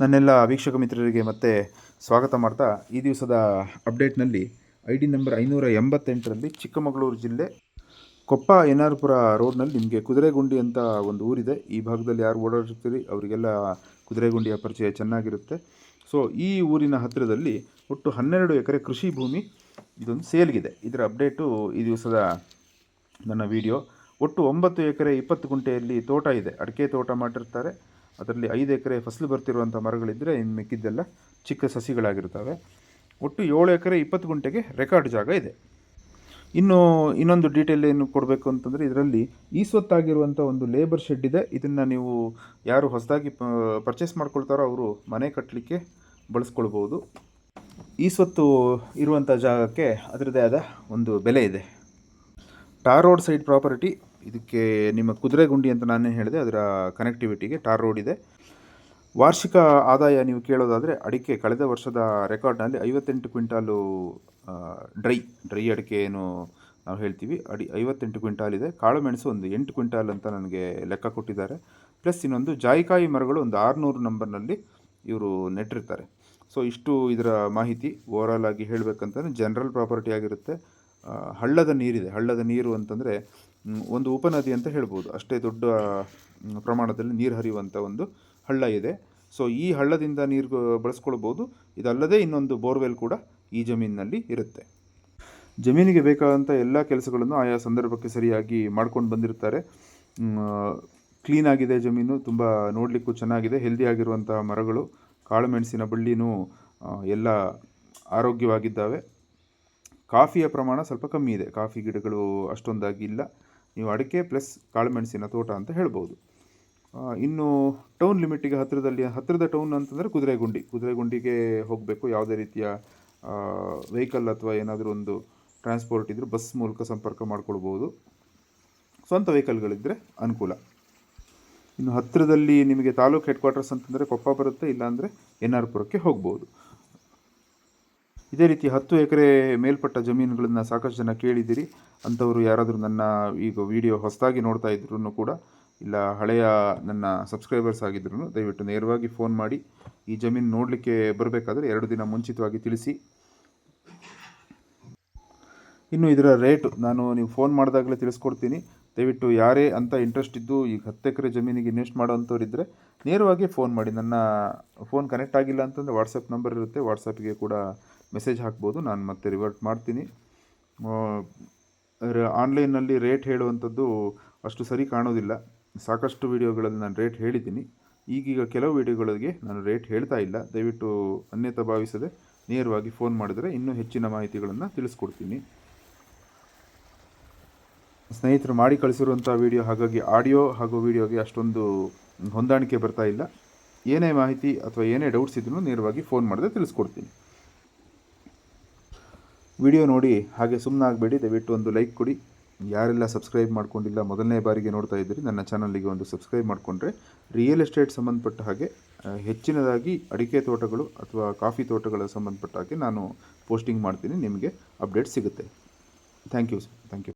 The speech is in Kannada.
ನನ್ನೆಲ್ಲ ವೀಕ್ಷಕ ಮಿತ್ರರಿಗೆ ಮತ್ತೆ ಸ್ವಾಗತ ಮಾಡ್ತಾ ಈ ದಿವಸದ ಅಪ್ಡೇಟ್ನಲ್ಲಿ ಐ ಡಿ ನಂಬರ್ ಐನೂರ ಎಂಬತ್ತೆಂಟರಲ್ಲಿ ಚಿಕ್ಕಮಗಳೂರು ಜಿಲ್ಲೆ ಕೊಪ್ಪ ಎನ್ ಆರ್ ಪುರ ರೋಡ್ನಲ್ಲಿ ನಿಮಗೆ ಕುದುರೆಗುಂಡಿ ಅಂತ ಒಂದು ಊರಿದೆ. ಈ ಭಾಗದಲ್ಲಿ ಯಾರು ಓಡಾಡಿರ್ತೀರಿ ಅವರಿಗೆಲ್ಲ ಕುದುರೆಗುಂಡಿಯ ಪರಿಚಯ ಚೆನ್ನಾಗಿರುತ್ತೆ. ಸೊ, ಈ ಊರಿನ ಹತ್ತಿರದಲ್ಲಿ ಒಟ್ಟು ಹನ್ನೆರಡು ಎಕರೆ ಕೃಷಿ ಭೂಮಿ ಇದೊಂದು ಸೇಲ್ಗಿದೆ. ಇದರ ಅಪ್ಡೇಟು ಈ ದಿವಸದ ನನ್ನ ವಿಡಿಯೋ. ಒಟ್ಟು ಒಂಬತ್ತು ಎಕರೆ ಇಪ್ಪತ್ತು ಗುಂಟೆಯಲ್ಲಿ ತೋಟ ಇದೆ. ಅಡಿಕೆ ತೋಟ ಮಾಡಿರ್ತಾರೆ. ಅದರಲ್ಲಿ ಐದು ಎಕರೆ ಫಸಲು ಬರ್ತಿರುವಂಥ ಮರಗಳಿದ್ದರೆ ಇನ್ನು ಮಿಕ್ಕಿದ್ದೆಲ್ಲ ಚಿಕ್ಕ ಸಸಿಗಳಾಗಿರ್ತವೆ ಒಟ್ಟು ಏಳು ಎಕರೆ ಇಪ್ಪತ್ತು ಗುಂಟೆಗೆ ರೆಕಾರ್ಡ್ ಜಾಗ ಇದೆ. ಇನ್ನು ಇನ್ನೊಂದು ಡೀಟೇಲ್ ಏನು ಕೊಡಬೇಕು ಅಂತಂದರೆ ಇದರಲ್ಲಿ ಈಸ್ವತ್ತಾಗಿರುವಂಥ ಒಂದು ಲೇಬರ್ ಶೆಡ್ ಇದೆ. ಇದನ್ನು ನೀವು ಯಾರು ಹೊಸದಾಗಿ ಪರ್ಚೇಸ್ ಮಾಡ್ಕೊಳ್ತಾರೋ ಅವರು ಮನೆ ಕಟ್ಟಲಿಕ್ಕೆ ಬಳಸ್ಕೊಳ್ಬೋದು. ಈಸ್ವತ್ತು ಇರುವಂಥ ಜಾಗಕ್ಕೆ ಅದರದ್ದೇ ಆದ ಒಂದು ಬೆಲೆ ಇದೆ. ಟಾರ್ ರೋಡ್ ಸೈಡ್ ಪ್ರಾಪರ್ಟಿ ಇದಕ್ಕೆ ನಿಮ್ಮ ಕುದುರೆಗುಂಡಿ ಅಂತ ನಾನೇ ಹೇಳಿದೆ, ಅದರ ಕನೆಕ್ಟಿವಿಟಿಗೆ ಟಾರ್ ರೋಡ್ ಇದೆ. ವಾರ್ಷಿಕ ಆದಾಯ ನೀವು ಕೇಳೋದಾದರೆ ಅಡಿಕೆ ಕಳೆದ ವರ್ಷದ ರೆಕಾರ್ಡ್ನಲ್ಲಿ ಐವತ್ತೆಂಟು ಕ್ವಿಂಟಾಲು ಡ್ರೈ ಡ್ರೈ ಅಡಿಕೆ ಏನು ನಾವು ಹೇಳ್ತೀವಿ, ಅಡಿ ಐವತ್ತೆಂಟು ಕ್ವಿಂಟಾಲ್ ಇದೆ. ಕಾಳುಮೆಣಸು ಒಂದು ಎಂಟು ಕ್ವಿಂಟಾಲ್ ಅಂತ ನನಗೆ ಲೆಕ್ಕ ಕೊಟ್ಟಿದ್ದಾರೆ. ಪ್ಲಸ್ ಇನ್ನೊಂದು ಜಾಯಿಕಾಯಿ ಮರಗಳು ಒಂದು ಆರುನೂರು ನಂಬರ್ನಲ್ಲಿ ಇವರು ನೆಟ್ಟಿರ್ತಾರೆ. ಸೊ ಇಷ್ಟು ಇದರ ಮಾಹಿತಿ ಓವರಾಲ್ ಆಗಿ ಹೇಳಬೇಕಂತಂದರೆ ಜನರಲ್ ಪ್ರಾಪರ್ಟಿ ಆಗಿರುತ್ತೆ. ಹಳ್ಳದ ನೀರಿದೆ. ಹಳ್ಳದ ನೀರು ಅಂತಂದರೆ ಒಂದು ಉಪನದಿ ಅಂತ ಹೇಳ್ಬೋದು. ಅಷ್ಟೇ ದೊಡ್ಡ ಪ್ರಮಾಣದಲ್ಲಿ ನೀರು ಹರಿಯುವಂಥ ಒಂದು ಹಳ್ಳ ಇದೆ. ಸೊ ಈ ಹಳ್ಳದಿಂದ ನೀರು ಬಳಸ್ಕೊಳ್ಬೋದು. ಇದಲ್ಲದೆ ಇನ್ನೊಂದು ಬೋರ್ವೆಲ್ ಕೂಡ ಈ ಜಮೀನಿನಲ್ಲಿ ಇರುತ್ತೆ. ಜಮೀನಿಗೆ ಬೇಕಾದಂಥ ಎಲ್ಲ ಕೆಲಸಗಳನ್ನು ಆಯಾ ಸಂದರ್ಭಕ್ಕೆ ಸರಿಯಾಗಿ ಮಾಡ್ಕೊಂಡು ಬಂದಿರ್ತಾರೆ. ಕ್ಲೀನ್ ಆಗಿದೆ ಜಮೀನು. ತುಂಬ ನೋಡಲಿಕ್ಕೂ ಚೆನ್ನಾಗಿದೆ. ಹೆಲ್ದಿ ಆಗಿರುವಂತಹ ಮರಗಳು ಕಾಳುಮೆಣಸಿನ ಬಳ್ಳಿನೂ ಎಲ್ಲ ಆರೋಗ್ಯವಾಗಿದ್ದಾವೆ. ಕಾಫಿಯ ಪ್ರಮಾಣ ಸ್ವಲ್ಪ ಕಮ್ಮಿ ಇದೆ. ಕಾಫಿ ಗಿಡಗಳು ಅಷ್ಟೊಂದಾಗಿ ಇಲ್ಲ ನೀವು ಅಡಿಕೆ ಪ್ಲಸ್ ಕಾಳುಮೆಣಸಿನ ತೋಟ ಅಂತ ಹೇಳ್ಬೋದು. ಇನ್ನು ಟೌನ್ ಲಿಮಿಟಿಗೆ ಹತ್ತಿರದಲ್ಲಿ, ಹತ್ತಿರದ ಟೌನ್ ಅಂತಂದರೆ ಕುದುರೆಗುಂಡಿ. ಕುದುರೆಗುಂಡಿಗೆ ಹೋಗಬೇಕು. ಯಾವುದೇ ರೀತಿಯ ವೆಹಿಕಲ್ ಅಥವಾ ಏನಾದರೂ ಒಂದು ಟ್ರಾನ್ಸ್ಪೋರ್ಟ್ ಇದ್ದರೆ ಬಸ್ ಮೂಲಕ ಸಂಪರ್ಕ ಮಾಡ್ಕೊಳ್ಬೋದು. ಸ್ವಂತ ವೆಹಿಕಲ್ಗಳಿದ್ದರೆ ಅನುಕೂಲ. ಇನ್ನು ಹತ್ತಿರದಲ್ಲಿ ನಿಮಗೆ ತಾಲೂಕು ಹೆಡ್ ಕ್ವಾರ್ಟರ್ಸ್ ಅಂತಂದರೆ ಕೊಪ್ಪ ಬರುತ್ತೆ, ಇಲ್ಲಾಂದರೆ ಎನ್ ಆರ್ ಪುರಕ್ಕೆ ಹೋಗ್ಬೋದು. ಇದೇ ರೀತಿ ಹತ್ತು ಎಕರೆ ಮೇಲ್ಪಟ್ಟ ಜಮೀನುಗಳನ್ನು ಸಾಕಷ್ಟು ಜನ ಕೇಳಿದ್ದೀರಿ. ಅಂಥವರು ಯಾರಾದರೂ ನನ್ನ ಈಗ ವಿಡಿಯೋ ಹೊಸದಾಗಿ ನೋಡ್ತಾ ಇದ್ರೂ ಕೂಡ, ಇಲ್ಲ ಹಳೆಯ ನನ್ನ ಸಬ್ಸ್ಕ್ರೈಬರ್ಸ್ ಆಗಿದ್ರು ದಯವಿಟ್ಟು ನೇರವಾಗಿ ಫೋನ್ ಮಾಡಿ ಈ ಜಮೀನು ನೋಡಲಿಕ್ಕೆ ಬರಬೇಕಾದ್ರೆ ಎರಡು ದಿನ ಮುಂಚಿತವಾಗಿ ತಿಳಿಸಿ. ಇನ್ನು ಇದರ ರೇಟು ನಾನು ನೀವು ಫೋನ್ ಮಾಡಿದಾಗಲೇ ತಿಳಿಸ್ಕೊಡ್ತೀನಿ. ದಯವಿಟ್ಟು ಯಾರೇ ಅಂತ ಇಂಟ್ರೆಸ್ಟ್ ಇದ್ದು ಈಗ ಹತ್ತು ಎಕರೆ ಜಮೀನಿಗೆ ಇನ್ವೆಸ್ಟ್ ಮಾಡೋವಂಥವ್ರಿದ್ದರೆ ನೇರವಾಗಿ ಫೋನ್ ಮಾಡಿ. ನನ್ನ ಫೋನ್ ಕನೆಕ್ಟ್ ಆಗಿಲ್ಲ ಅಂತಂದರೆ ವಾಟ್ಸಪ್ ನಂಬರ್ ಇರುತ್ತೆ. ವಾಟ್ಸಪ್ಗೆ ಕೂಡ ಮೆಸೇಜ್ ಹಾಕ್ಬೋದು, ನಾನು ಮತ್ತೆ ರಿವರ್ಟ್ ಮಾಡ್ತೀನಿ. ಆನ್ಲೈನಲ್ಲಿ ರೇಟ್ ಹೇಳುವಂಥದ್ದು ಅಷ್ಟು ಸರಿ ಕಾಣೋದಿಲ್ಲ. ಸಾಕಷ್ಟು ವಿಡಿಯೋಗಳಲ್ಲಿ ನಾನು ರೇಟ್ ಹೇಳಿದ್ದೀನಿ. ಈಗೀಗ ಕೆಲವು ವಿಡಿಯೋಗಳಿಗೆ ನಾನು ರೇಟ್ ಹೇಳ್ತಾ ಇಲ್ಲ. ದಯವಿಟ್ಟು ಅನ್ಯತ ಭಾವಿಸದೆ ನೇರವಾಗಿ ಫೋನ್ ಮಾಡಿದರೆ ಇನ್ನೂ ಹೆಚ್ಚಿನ ಮಾಹಿತಿಗಳನ್ನು ತಿಳಿಸ್ಕೊಡ್ತೀನಿ. ಸ್ನೇಹಿತರು ಮಾಡಿ ಕಳಿಸಿರುವಂಥ ವಿಡಿಯೋ ಹಾಗಾಗಿ ಆಡಿಯೋ ಹಾಗೂ ವಿಡಿಯೋಗೆ ಅಷ್ಟೊಂದು ಹೊಂದಾಣಿಕೆ ಬರ್ತಾ ಇಲ್ಲ. ಏನೇ ಮಾಹಿತಿ ಅಥವಾ ಏನೇ ಡೌಟ್ಸ್ ಇದ್ರೂ ನೇರವಾಗಿ ಫೋನ್ ಮಾಡಿದ್ರೆ ತಿಳಿಸ್ಕೊಡ್ತೀನಿ. ವಿಡಿಯೋ ನೋಡಿ ಹಾಗೆ ಸುಮ್ಮನೆ ಆಗಬೇಡಿ ದಯವಿಟ್ಟು ಒಂದು ಲೈಕ್ ಕೊಡಿ. ಯಾರೆಲ್ಲ ಸಬ್ಸ್ಕ್ರೈಬ್ ಮಾಡ್ಕೊಂಡಿಲ್ಲ, ಮೊದಲನೇ ಬಾರಿಗೆ ನೋಡ್ತಾ ಇದ್ದೀರಿ, ನನ್ನ ಚಾನಲ್ಗೆ ಒಂದು ಸಬ್ಸ್ಕ್ರೈಬ್ ಮಾಡಿಕೊಂಡ್ರೆ ರಿಯಲ್ ಎಸ್ಟೇಟ್ ಸಂಬಂಧಪಟ್ಟ ಹಾಗೆ ಹೆಚ್ಚಿನದಾಗಿ ಅಡಿಕೆ ತೋಟಗಳು ಅಥವಾ ಕಾಫಿ ತೋಟಗಳ ಸಂಬಂಧಪಟ್ಟ ಹಾಗೆ ನಾನು ಪೋಸ್ಟಿಂಗ್ ಮಾಡ್ತೀನಿ, ನಿಮಗೆ ಅಪ್ಡೇಟ್ ಸಿಗುತ್ತೆ. Thank you thank you.